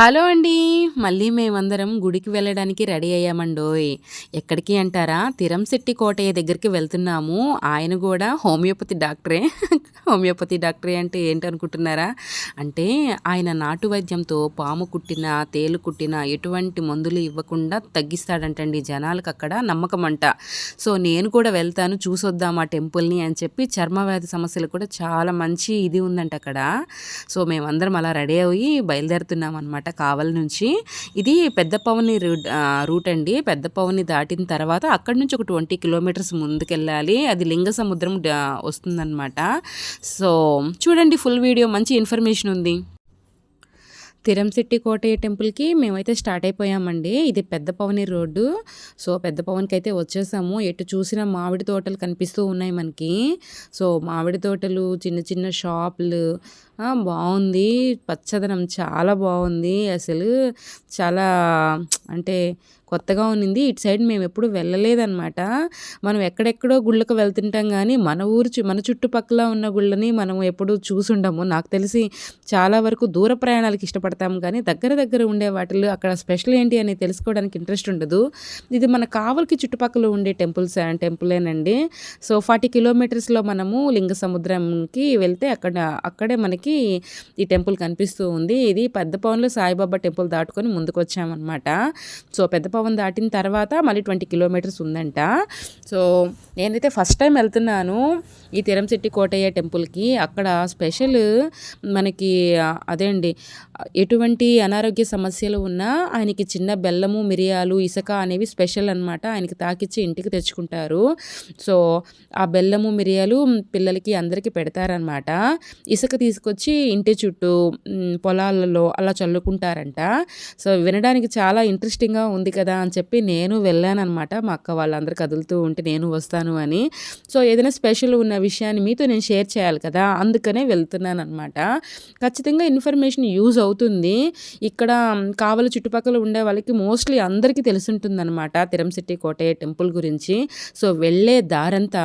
Hello అండి. మళ్ళీ మేమందరం గుడికి వెళ్ళడానికి రెడీ అయ్యామండోయ్. ఎక్కడికి అంటారా? తిరంశెట్టి కోటయ్య దగ్గరికి వెళ్తున్నాము. ఆయన కూడా హోమియోపతి డాక్టరే. హోమియోపతి డాక్టరే అంటే ఏంటనుకుంటున్నారా? అంటే ఆయన నాటు వైద్యంతో పాము కుట్టిన తేలు కుట్టిన ఎటువంటి మందులు ఇవ్వకుండా తగ్గిస్తాడంటండి జనాలకు అక్కడ నమ్మకం అంట సో నేను కూడా వెళ్తాను చూసొద్దాం ఆ టెంపుల్ని అని చెప్పి చర్మవ్యాధి సమస్యలు కూడా చాలా మంచి ఇది ఉందంట అక్కడ. సో మేమందరం అలా రెడీ అయ్యి బయలుదేరుతున్నాం అనమాట కావలి నుంచి. ఇది పెద్ద పవని రూట్ రూట్ అండి. పెద్ద పవని దాటిన తర్వాత అక్కడ నుంచి ఒక ట్వంటీ కిలోమీటర్స్ ముందుకెళ్ళాలి. అది లింగ సముద్రం వస్తుందన్నమాట. సో చూడండి ఫుల్ వీడియో మంచి ఇన్ఫర్మేషన్ ఉంది. తిరంశెట్టి కోటయ్య టెంపుల్కి మేమైతే స్టార్ట్ అయిపోయామండి. ఇది పెద్ద పవని రోడ్డు. సో పెద్ద పవన్కి అయితే వచ్చేసాము. ఎటు చూసినా మామిడి తోటలు కనిపిస్తూ ఉన్నాయి మనకి. సో మామిడి తోటలు చిన్న చిన్న షాపులు బాగుంది పచ్చదనం చాలా బాగుంది అసలు చాలా అంటే కొత్తగా ఉన్నింది. ఇటు సైడ్ మేము ఎప్పుడు వెళ్ళలేదన్నమాట. మనం ఎక్కడెక్కడో గుళ్ళకు వెళ్తుంటాం కానీ మన ఊరు చు- మన చుట్టుపక్కల ఉన్న గుళ్ళని మనం ఎప్పుడు చూసుండము. నాకు తెలిసి చాలా వరకు దూర ప్రయాణాలకు ఇష్టపడతాము కానీ దగ్గర దగ్గర ఉండే వాటిలో అక్కడ స్పెషల్ ఏంటి అని తెలుసుకోవడానికి ఇంట్రెస్ట్ ఉండదు. ఇది మన కావలికి చుట్టుపక్కల ఉండే టెంపుల్స్ టెంపులేనండి. సో ఫార్టీ కిలోమీటర్స్లో మనము లింగ సముద్రంకి వెళ్తే అక్కడ అక్కడే మనకి ఈ టెంపుల్ కనిపిస్తూ ఉంది. ఇది పెద్ద పవన్లో సాయిబాబా టెంపుల్ దాటుకొని ముందుకు వచ్చామన్నమాట సో పెద్ద పవన్ దాటిన తర్వాత మళ్ళీ ట్వంటీ కిలోమీటర్స్ ఉందంట. సో నేనైతే ఫస్ట్ టైం వెళ్తున్నాను ఈ తిరంశెట్టి కోటయ్య టెంపుల్కి. అక్కడ స్పెషల్ మనకి అదే అండి ఎటువంటి అనారోగ్య సమస్యలు ఉన్నా ఆయనకి చిన్న బెల్లము మిరియాలు ఇసుక అనేవి స్పెషల్ అనమాట ఆయనకి తాకిచ్చి ఇంటికి తెచ్చుకుంటారు. సో ఆ బెల్లము మిరియాలు పిల్లలకి అందరికీ పెడతారనమాట ఇసుక తీసుకొచ్చి ఇంటి చుట్టూ పొలాలలో అలా చల్లుకుంటారంట. సో వినడానికి చాలా ఇంట్రెస్టింగ్గా ఉంది కదా అని చెప్పి నేను వెళ్ళానమాట మా అక్క వాళ్ళందరూ కదులుతూ ఉంటే నేను వస్తాను అని. సో ఏదైనా స్పెషల్ ఉన్న విషయాన్ని మీతో నేను షేర్ చేయాలి కదా అందుకనే వెళ్తున్నాను అనమాట ఖచ్చితంగా ఇన్ఫర్మేషన్ యూజ్ అవుతుంది. ఇక్కడ కావల చుట్టుపక్కల ఉండే వాళ్ళకి మోస్ట్లీ అందరికీ తెలుసుంటుందన్నమాట తిరంశెట్టి కోటయ్య టెంపుల్ గురించి. సో వెళ్ళే దారంతా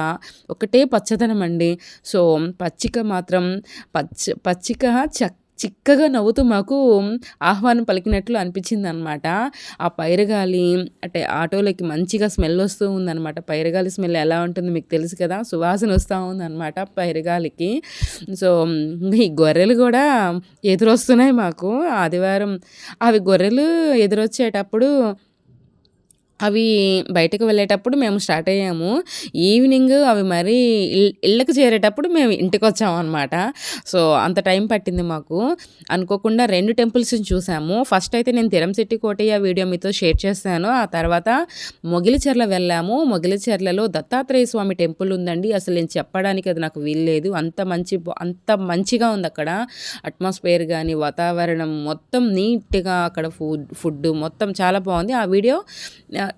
ఒకటే పచ్చదనం అండి. సో పచ్చిక మాత్రం పచ్చ పచ్చిక చక్ చిక్కగా నవ్వుతూ మాకు ఆహ్వానం పలికినట్లు అనిపించింది అనమాట ఆ పైరగాలి అంటే ఆటోలకి మంచిగా స్మెల్ వస్తూ ఉందన్నమాట. పైరగాలి స్మెల్ ఎలా ఉంటుంది మీకు తెలుసు కదా సువాసన వస్తూ ఉందన్నమాట పైరగాలికి. సో ఈ గొర్రెలు కూడా ఎదురొస్తున్నాయి మాకు. ఆదివారం అవి గొర్రెలు ఎదురొచ్చేటప్పుడు అవి బయటకు వెళ్ళేటప్పుడు మేము స్టార్ట్ అయ్యాము. ఈవినింగ్ అవి మరీ ఇల్ ఇళ్ళకి చేరేటప్పుడు మేము ఇంటికి వచ్చామన్నమాట సో అంత టైం పట్టింది మాకు. అనుకోకుండా రెండు టెంపుల్స్ని చూసాము. ఫస్ట్ అయితే నేను తిరంశెట్టి కోటయ్య వీడియో మీతో షేర్ చేస్తాను ఆ తర్వాత మొగిలిచెర్ల వెళ్ళాము. మొగిలిచెర్లలో దత్తాత్రేయ స్వామి టెంపుల్ ఉందండి. అసలు నేను చెప్పడానికి అది నాకు వీల్లేదు అంత మంచి అంత మంచిగా ఉంది అక్కడ. అట్మాస్ఫియర్ కానీ వాతావరణం మొత్తం నీట్గా అక్కడ ఫుడ్ ఫుడ్ మొత్తం చాలా బాగుంది. ఆ వీడియో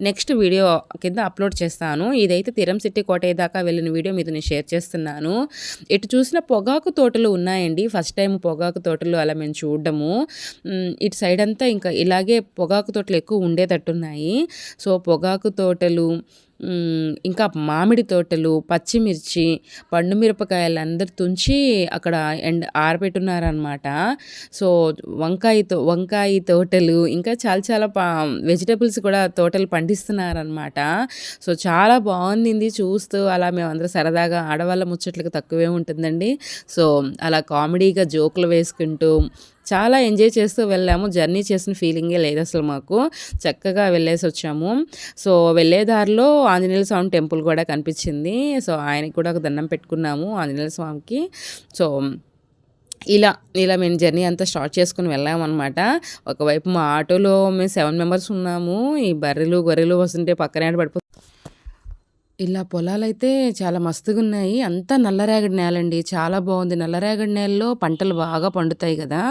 నెక్స్ట్ వీడియో కింద అప్లోడ్ చేస్తాను. ఇదైతే తిరంశెట్టి కోటయ్య దాకా వెళ్ళిన వీడియో మీతో నేను షేర్ చేస్తున్నాను. ఇటు చూసిన పొగాకు తోటలు ఉన్నాయండి. ఫస్ట్ టైం పొగాకు తోటలు అలా మేము చూడడము. ఇటు సైడ్ అంతా ఇంకా ఇలాగే పొగాకు తోటలు ఎక్కువ ఉండేటట్టున్నాయి. సో పొగాకు తోటలు ఇంకా మామిడి తోటలు పచ్చిమిర్చి పండు మిరపకాయలు అందరు తుంచి అక్కడ ఎండ్ ఆరబెట్టున్నారనమాట సో వంకాయ తో వంకాయ తోటలు ఇంకా చాలా చాలా పా వెజిటేబుల్స్ కూడా తోటలు పండిస్తున్నారనమాట సో చాలా బాగుంది చూస్తూ అలా మేమందరూ సరదాగా ఆడవాళ్ళ ముచ్చట్లకు తక్కువే ఉంటుందండి. సో అలా కామెడీగా జోకులు వేసుకుంటూ చాలా ఎంజాయ్ చేస్తూ వెళ్ళాము. జర్నీ చేసిన ఫీలింగే లేదు అసలు మాకు. చక్కగా వెళ్ళేసి వచ్చాము. సో వెళ్ళే దారిలో ఆంజనేయ స్వామి టెంపుల్ కూడా కనిపించింది. సో ఆయనకి కూడా ఒక దండం పెట్టుకున్నాము ఆంజనేయ స్వామికి. సో ఇలా ఇలా మేము జర్నీ అంతా స్టార్ట్ చేసుకుని వెళ్ళామన్నమాట. ఒకవైపు మా ఆటోలో మేము సెవెన్ మెంబర్స్ ఉన్నాము. ఈ బర్రెలు గొర్రెలు వస్తుంటే పక్కనే పడిపో ఇలా పొలాలైతే చాలా మస్తుగా ఉన్నాయి అంతా నల్లరేగడి నేలండి. చాలా బాగుంది. నల్లరేగడి నేలలో పంటలు బాగా పండుతాయి కదా.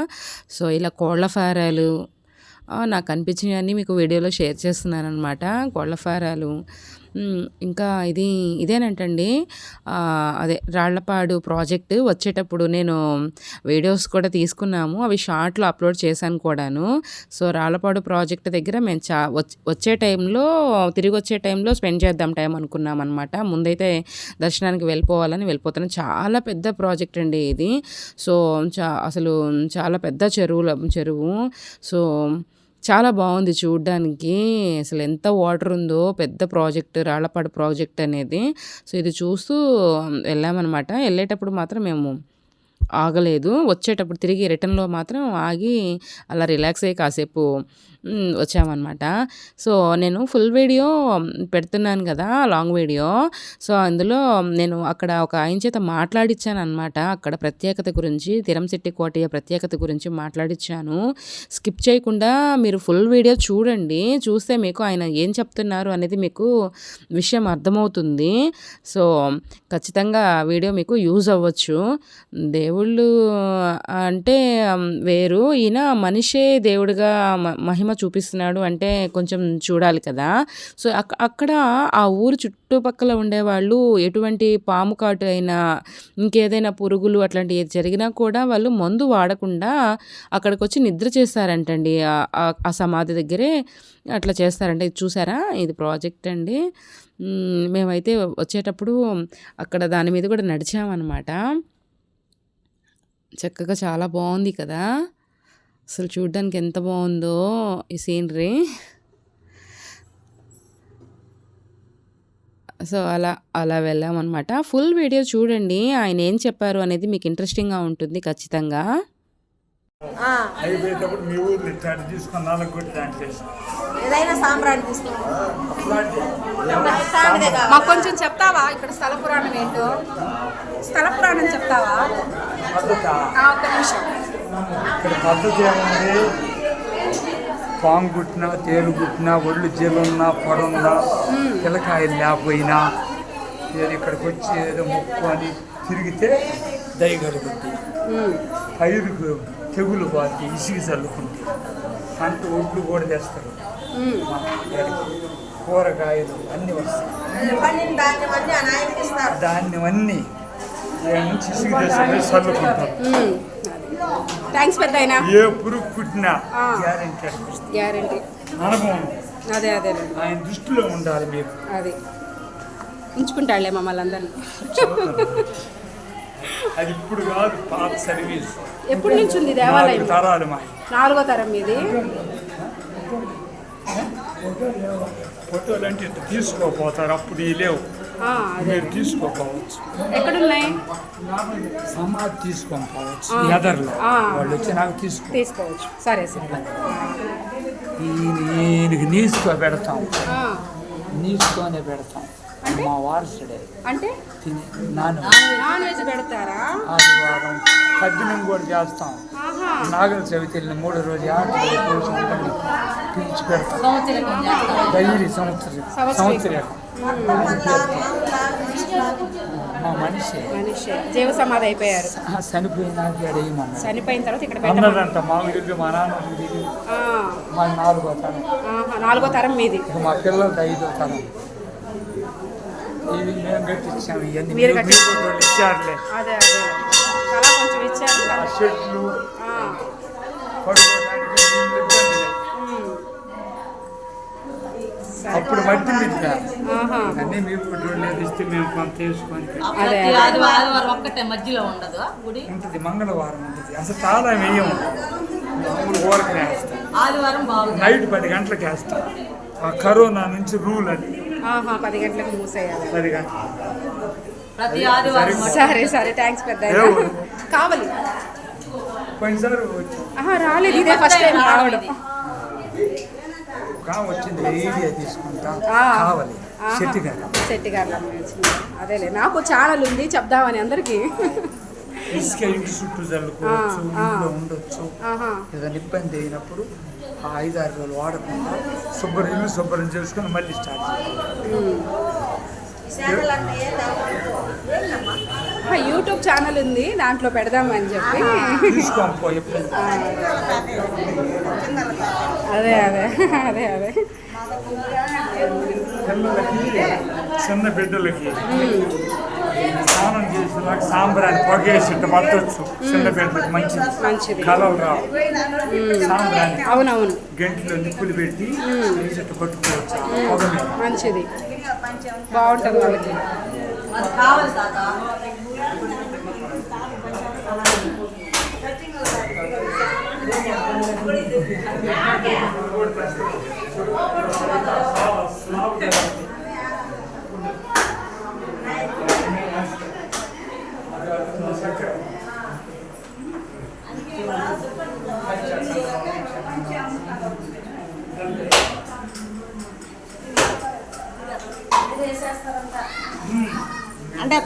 సో ఇలా కోళ్ళ ఫారాలు నాకు అనిపించినవన్నీ మీకు వీడియోలో షేర్ చేస్తున్నాను అనమాట కోళ్ళ ఫారాలు ఇంకా ఇది ఇదేనంటండి. అదే రాళ్ళపాడు ప్రాజెక్ట్ వచ్చేటప్పుడు నేను వీడియోస్ కూడా తీసుకున్నాము. అవి షార్ట్లో అప్లోడ్ చేశాను కూడాను. సో రాళ్ళపాడు ప్రాజెక్ట్ దగ్గర మేము చా వచ్చే టైంలో తిరిగి వచ్చే టైంలో స్పెండ్ చేద్దాం టైం అనుకున్నాం అనమాట ముందైతే దర్శనానికి వెళ్ళిపోవాలని వెళ్ళిపోతున్నాం చాలా పెద్ద ప్రాజెక్ట్ అండి ఇది. సో చా అసలు చాలా పెద్ద చెరువుల చెరువు. సో చాలా బాగుంది చూడ్డానికి. అసలు ఎంత వాటర్ ఉందో పెద్ద ప్రాజెక్ట్ రాళ్ళపాడు ప్రాజెక్ట్ అనేది. సో ఇది చూస్తూ వెళ్ళామన్నమాట. వెళ్ళేటప్పుడు మాత్రం మేము ఆగలేదు. వచ్చేటప్పుడు తిరిగి రిటర్న్లో మాత్రం ఆగి అలా రిలాక్స్ అయ్యి కాసేపు వచ్చామన్నమాట. సో నేను ఫుల్ వీడియో పెడుతున్నాను కదా లాంగ్ వీడియో. సో అందులో నేను అక్కడ ఒక ఆయన చేత మాట్లాడిచ్చాను అనమాట అక్కడ ప్రత్యేకత గురించి తిరంశెట్టి కోటయ్య ప్రత్యేకత గురించి మాట్లాడిచ్చాను. స్కిప్ చేయకుండా మీరు ఫుల్ వీడియో చూడండి. చూస్తే మీకు ఆయన ఏం చెప్తున్నారు అనేది మీకు విషయం అర్థమవుతుంది. సో ఖచ్చితంగా వీడియో మీకు యూజ్ అవ్వచ్చు. దే దేవుళ్ళు అంటే వేరు. ఈయన మనిషే దేవుడిగా మ- మహిమ చూపిస్తున్నాడు అంటే కొంచెం చూడాలి కదా. సో అక్కడ ఆ ఊరు చుట్టుపక్కల ఉండేవాళ్ళు ఎటువంటి పాము కాటు అయినా ఇంకేదైనా పురుగులు అట్లాంటివి ఏది జరిగినా కూడా వాళ్ళు మందు వాడకుండా అక్కడికి వచ్చి నిద్ర చేస్తారంటండి ఆ- సమాధి దగ్గరే అట్లా చేస్తారంటే. ఇది చూసారా? ఇది ప్రాజెక్ట్ అండి. మేమైతే వచ్చేటప్పుడు అక్కడ దాని మీద కూడా నడిచామన్నమాట. చక్కగా చాలా బాగుంది కదా. అసలు చూడ్డానికి ఎంత బాగుందో ఈ సీనరీ. సో అలా అలా వెళ్ళామన్నమాట. ఫుల్ వీడియో చూడండి ఆయన ఏం చెప్పారు అనేది మీకు ఇంట్రెస్టింగ్గా ఉంటుంది ఖచ్చితంగా. అయిపోయేటప్పుడు మీ ఊర్లో ఇట్లాంటి తీసుకొని నాలుగు. ఏదైనా సాంబ్రాణి. మాకు కొంచెం చెప్తావా? ఇక్కడ స్థల పురాణం ఏంటో? స్థల పురాణం చెప్తావా? పద్ధత ఇక్కడ పద్ధతి ఏముంది? పాము కుట్టినా తేలు కుట్టినా ఒళ్ళు జీలున్నా పొడున్నా పిల్లకాయలు లేకపోయినా ఏదో ఇక్కడికి వచ్చి ఏదో మొక్కు అని తిరిగితే దయగలుగుద్ది. పైరుకు తెగులు బాధి ఇసుగు చల్లుకుంది. పంట ఒడ్లు కూడా తెస్తారు. కూరగాయలు అన్నీ వస్తాయి. ధాన్యం అన్ని థ్యాంక్స్ పెద్ద ఏ పురుగు కుట్టినా గ్యారెంటీ అనుభవం. అదే అదే ఆయన దృష్టిలో ఉండాలి మీకు అది. ఉంచుకుంటాడులే మమ్మల్ని అందరినీ. అది ఇప్పుడు కాదు పాత సర్వీస్. ఎప్పటి నుంచి ఉంది దేవాలయం? తరాలు మా నాలుగో తరం మీది? ఫోటోలు అంటే తీసుకోపోతారు అప్పుడు లేవు. మీరు తీసుకోపోవచ్చు ఎక్కడున్నాయి? సమాధి తీసుకొని పోవచ్చు ఎదర్లో. వాళ్ళు వచ్చి నాకు తీసుకో. తీసుకోవచ్చు. సరే సరే. ఈయన ఈయనకి నీసుకో పెడతాం. నీసుకోనే పెడతాం. మా వారసుడే. అంటే? Non veg. పెడతారా? ఆదివారం పద్దెనం కూడా చేస్తాం. నాగల చవితిని మూడో రోజు ఆటలు పిలిచి పెడతాం. డైలీ సంవత్సరం. సంవత్సరం. మనిషి. మనిషి. జీవ సమాధి అయిపోయారు. అడేయమన్నా చనిపోయిన తర్వాత ఇక్కడ అన్నదంట మా ఊరికి మా నాన్న మా నాలుగో తరం. నాలుగో తరం మీది. మా పిల్లలది ఐదో తరం. ఇవి మేము కట్టించాము ఇవన్నీ మీరు ఇచ్చారులే. అదే అదే. చాలా కొంచెం ఇచ్చారు. ఆ చెట్లు. అప్పుడు ఆహా. అన్నీ మీకు లేదు ఇస్తే మేము కొంత ప్రతి ఆదివారం ఆదివారం ఒక్కటే మధ్యలో ఉండదు గుడి? ఉంటుంది మంగళవారం ఉంటుంది. అసలు చాలా వేయము మామూలు ఊరకనే వేస్తాం. ఆదివారం బాగుంది నైట్ పది గంటలకు వేస్తాం. ఆ కరోనా నుంచి రూల్ అది. ఆహా పది గంటలకు మూసేయాలి. పది గంటలు. ప్రతి ఆదివారం సరే సరే థ్యాంక్స్ పెద్ద? కావాలి. రాలేదు ఇదే ఫస్ట్ టైం రావడం. వచ్చింది తీసుకుంటాం. కావాలి. ఆహా. చెట్టు గారు. శెట్టి గారు అదేలే నాకు ఛానల్ ఉంది చెప్దామని అందరికి. ఇంటి చుట్టూ చల్లుకోవచ్చు. ఇంట్లో ఉండొచ్చు. ఆహా. ఏదైనా ఇబ్బంది అయినప్పుడు ఆ ఐదారు రోజులు వాడకుండా శుభ్రం ఇల్లు శుభ్రం చేసుకొని మళ్ళీ స్టార్ట్ చేయాలి. యూట్యూబ్ ఛానల్ ఉంది దాంట్లో పెడదామని చెప్పి. అదే అదే అదే అదే. చిన్న బిడ్డలకి స్నానం చేసేలాగా సాంబ్రాన్ని పొగేసి ఇట్ట పట్టొచ్చు. చిన్న బిడ్డలకి మంచిది. మంచిది. కలలు రావు. సాంబ్రాన్ని అవునవును. గంటలో నిప్పులు పెట్టి ఇట్ట పట్టుకోవచ్చు? మంచిది. బాగుంటుంది వాళ్ళకి. అది కావాలి తాత అంటే